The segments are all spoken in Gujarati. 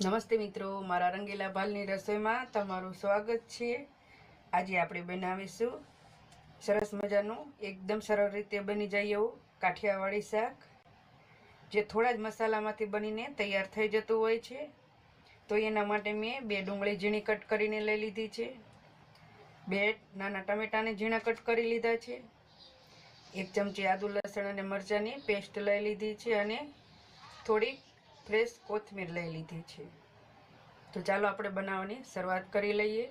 નમસ્તે મિત્રો, મારા રંગીલા ભાલની રસોઈમાં તમારું સ્વાગત છે. આજે આપણે બનાવીશું સરસ મજાનું, એકદમ સરળ રીતે બની જાય એવું કાઠિયાવાડી શાક, જે થોડા જ મસાલામાંથી બનીને તૈયાર થઈ જતું હોય છે. તો એના માટે મેં બે ડુંગળી ઝીણી કટ કરીને લઈ લીધી છે. બે નાના ટમેટાને ઝીણા કટ કરી લીધા છે. એક ચમચી આદુ લસણ અને મરચાંની પેસ્ટ લઈ લીધી છે અને થોડીક ફ્રેશ કોથમીર લઈ લીધી છે. તો ચાલો આપણે બનાવવાની શરૂઆત કરી લઈએ.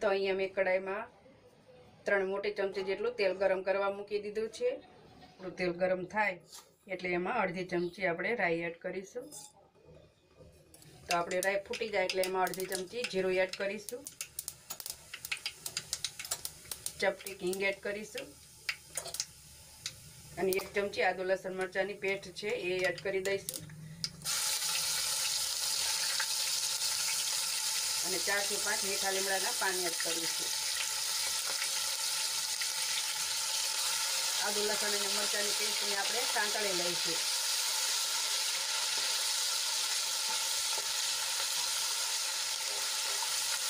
તો અહીંયા મેં કડાઈમાં ત્રણ મોટી ચમચી જેટલું તેલ ગરમ કરવા મૂકી દીધું છે. થોડું તેલ ગરમ થાય એટલે એમાં અડધી ચમચી આપણે રાઈ એડ કરીશું. તો આપણે રાઈ ફૂટી જાય એટલે એમાં અડધી ચમચી જીરું એડ કરીશું. ચપટી હિંગ એડ કરીશું. અને એક ચમચી આદુ લસણ મરચાંની પેસ્ટ છે એ એડ કરી દઈશું. અને ચારથી પાંચ મીઠા લીમડાના પાણી એડ કરીશું આદુ, લસણ અને મરચાંની પેસ્ટને આપણે સાંતળી લઈશું.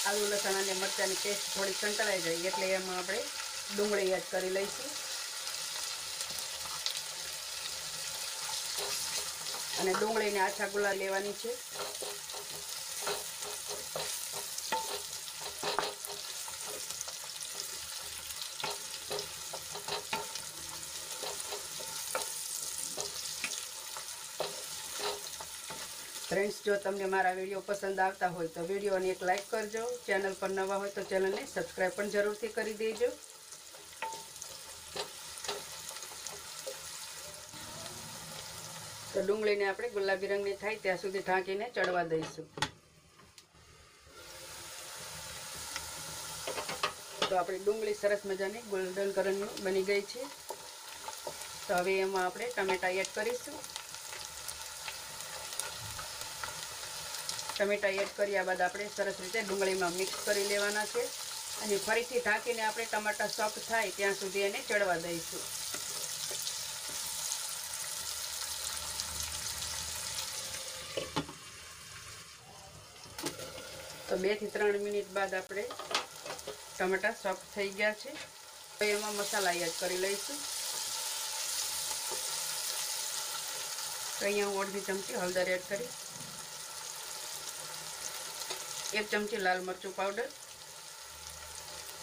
આદુ, લસણ અને મરચાંની પેસ્ટ થોડી સંતળાઈ જાય એટલે એમાં આપણે ડુંગળી એડ કરી લઈશું. અને ડુંગળીને આછા ગુલા લેવાની છે. ફ્રેન્ડ્સ જો તમને મારા વીડિયો પસંદ આવતા હોય તો વિડીયોને એક લાઇક કરજો. ચેનલ પર નવા હોય તો ચેનલને સબસ્ક્રાઈબ પણ જરૂરથી કરી દેજો. તો ડુંગળીને આપણે ગુલાબી રંગની થાય ત્યાં સુધી ઢાંકીને ચડવા દઈશું. તો આપણી ડુંગળી સરસ મજાની ગોલ્ડન કલરની બની ગઈ છે. તો હવે એમાં આપણે ટમેટા એડ કરીશું. ટમેટા એડ કર્યા બાદ આપણે સરસ રીતે ડુંગળીમાં મિક્સ કરી લેવાના છે. અને ફરીથી ઢાંકીને આપણે ટમાટા સોફ્ટ થાય ત્યાં સુધી એને ચડવા દઈશું. તો બેથી ત્રણ મિનિટ બાદ આપણે ટમેટા સોફ્ટ થઈ ગયા છે. તો એમાં મસાલા એડ કરી લઈશું. તો અહીંયા હું અડધી ચમચી હળદર એડ કરી એક ચમચી લાલ મરચું પાવડર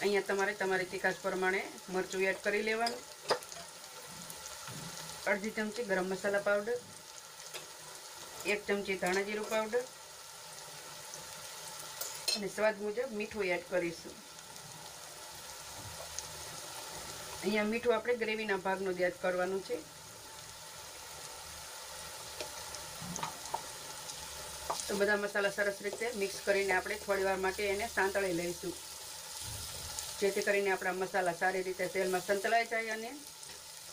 અહીંયા તમારે તમારી તીખાશ પ્રમાણે મરચું એડ કરી લેવાનું. અડધી ચમચી ગરમ મસાલા પાવડર એક ચમચી ધાણા જીરું પાવડર અને સ્વાદ મુજબ મીઠું એડ કરીશું. અહીંયા મીઠું આપણે ગ્રેવીના ભાગનું જ એડ કરવાનું છે. તો બધા મસાલા સરસ રીતે મિક્સ કરીને આપણે થોડીવાર માટે એને સાંતળી લઈશું. જેથી કરીને આપણા મસાલા સારી રીતે તેલમાં સંતળાઈ જાય અને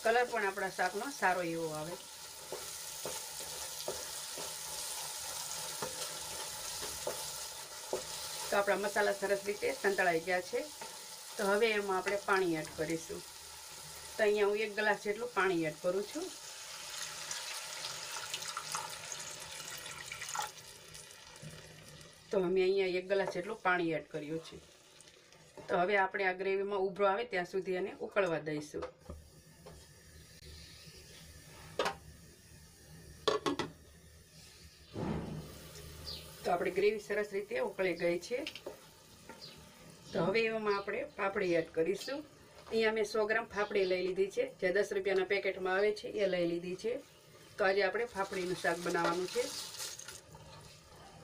કલર પણ આપણા શાકનો સારો એવો આવે. તો આપણા મસાલા સરસ રીતે સંતળાઈ ગયા છે. તો હવે એમાં આપણે પાણી એડ કરીશું. તો અહીંયા હું એક ગ્લાસ જેટલું પાણી એડ કરું છું. તો અમે અહીંયા એક ગ્લાસ જેટલું પાણી એડ કર્યું છે. તો હવે આપણે આ ગ્રેવીમાં ઉભરો આવે ત્યાં સુધી એને ઉકળવા દઈશું. તો આપણી ગ્રેવી સરસ રીતે ઉકળી ગઈ છે. તો હવે એવામાં આપણે પાપડી એડ કરીશું. અહીંયા મેં સો ગ્રામ ફાફડી લઈ લીધી છે. જે દસ રૂપિયાના પેકેટમાં આવે છે, એ લઈ લીધી છે. તો આજે આપણે ફાફડીનું શાક બનાવવાનું છે.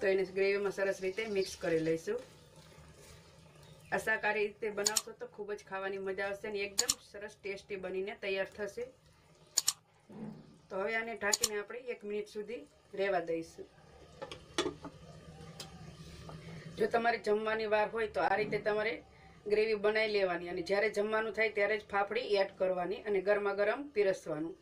તો ગ્રેવીમાં સરસ રીતે મિક્સ કરી લઈશું. આ રીતે બનાવશો તો ખૂબ જ ખાવાની મજા આવશે અને એકદમ સરસ ટેસ્ટી બનીને તૈયાર થશે. તો હવે આને ઢાંકીને આપણે એક મિનિટ સુધી રહેવા દઈશું. જો તમારે જમવાની વાર હોય તો આ રીતે તમારે ગ્રેવી બનાવી લેવાની અને જ્યારે જમવાનું થાય ત્યારે જ ફાફડી એડ કરવાની અને ગરમા ગરમ પીરસવાનું.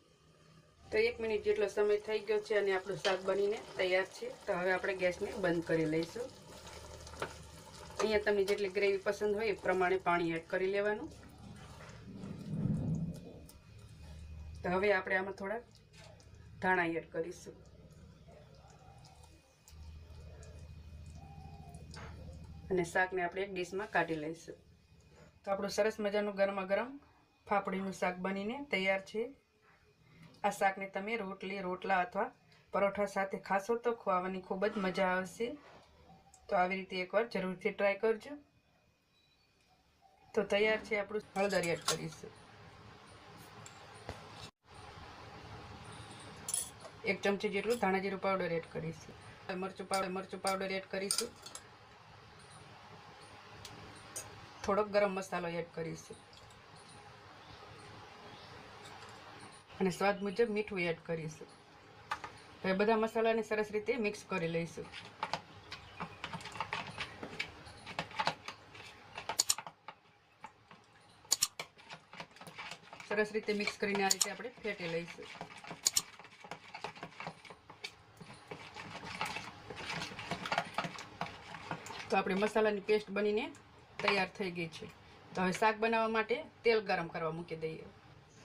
તો એક મિનિટ જેટલો સમય થઈ ગયો છે અને આપણું શાક બનીને તૈયાર છે, તો હવે આપણે ગેસને બંધ કરી લઈશું. અહીંયા તમને જેટલી ગ્રેવી પસંદ હોય એ પ્રમાણે પાણી એડ કરી લેવાનું. તો હવે આપણે આમાં થોડા ધાણા એડ કરીશું. અને શાકને આપણે એક ડીશમાં કાઢી લઈશું. તો આપણું સરસ મજાનું ગરમા ગરમ ફાફડીનું શાક બનીને તૈયાર છે. આ શાકને તમે રોટલી, રોટલા અથવા પરોઠા સાથે ખાશો તો ખવાવાની ખૂબ જ મજા આવશે. તો આવી રીતે એકવાર જરૂરથી ટ્રાય કરજો. તો તૈયાર છે આપણું હળદર એડ કરીશું. એક ચમચી જેટલું ધાણા જીરું પાવડર એડ કરીશું. મરચું પાવડર મરચું પાવડર એડ કરીશું. થોડોક ગરમ મસાલો એડ કરીશું. અને સ્વાદ મુજબ મીઠું એડ કરીશું. હવે બધા મસાલાને સરસ રીતે મિક્સ કરી લઈશું. સરસ રીતે મિક્સ કરીને આ રીતે આપણે ફેટી લઈશું. તો આપણે મસાલાની પેસ્ટ બનીને તૈયાર થઈ ગઈ છે. તો હવે શાક બનાવવા માટે તેલ ગરમ કરવા મૂકી દઈએ.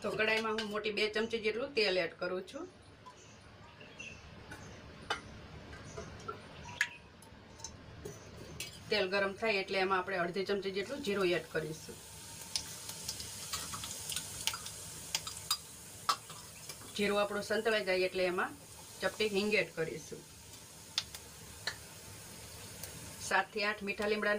તો કડાઈમાં હું મોટી બે ચમચી જેટલું તેલ એડ કરું છું. તેલ ગરમ થાય એટલે એમાં આપણે અડધી ચમચી જેટલું જીરું એડ કરીશું. જીરું આપણું સંતળાઈ જાય એટલે એમાં ચપટી હિંગ એડ કરીશું. સાતથી આઠ મીઠા લીમડાના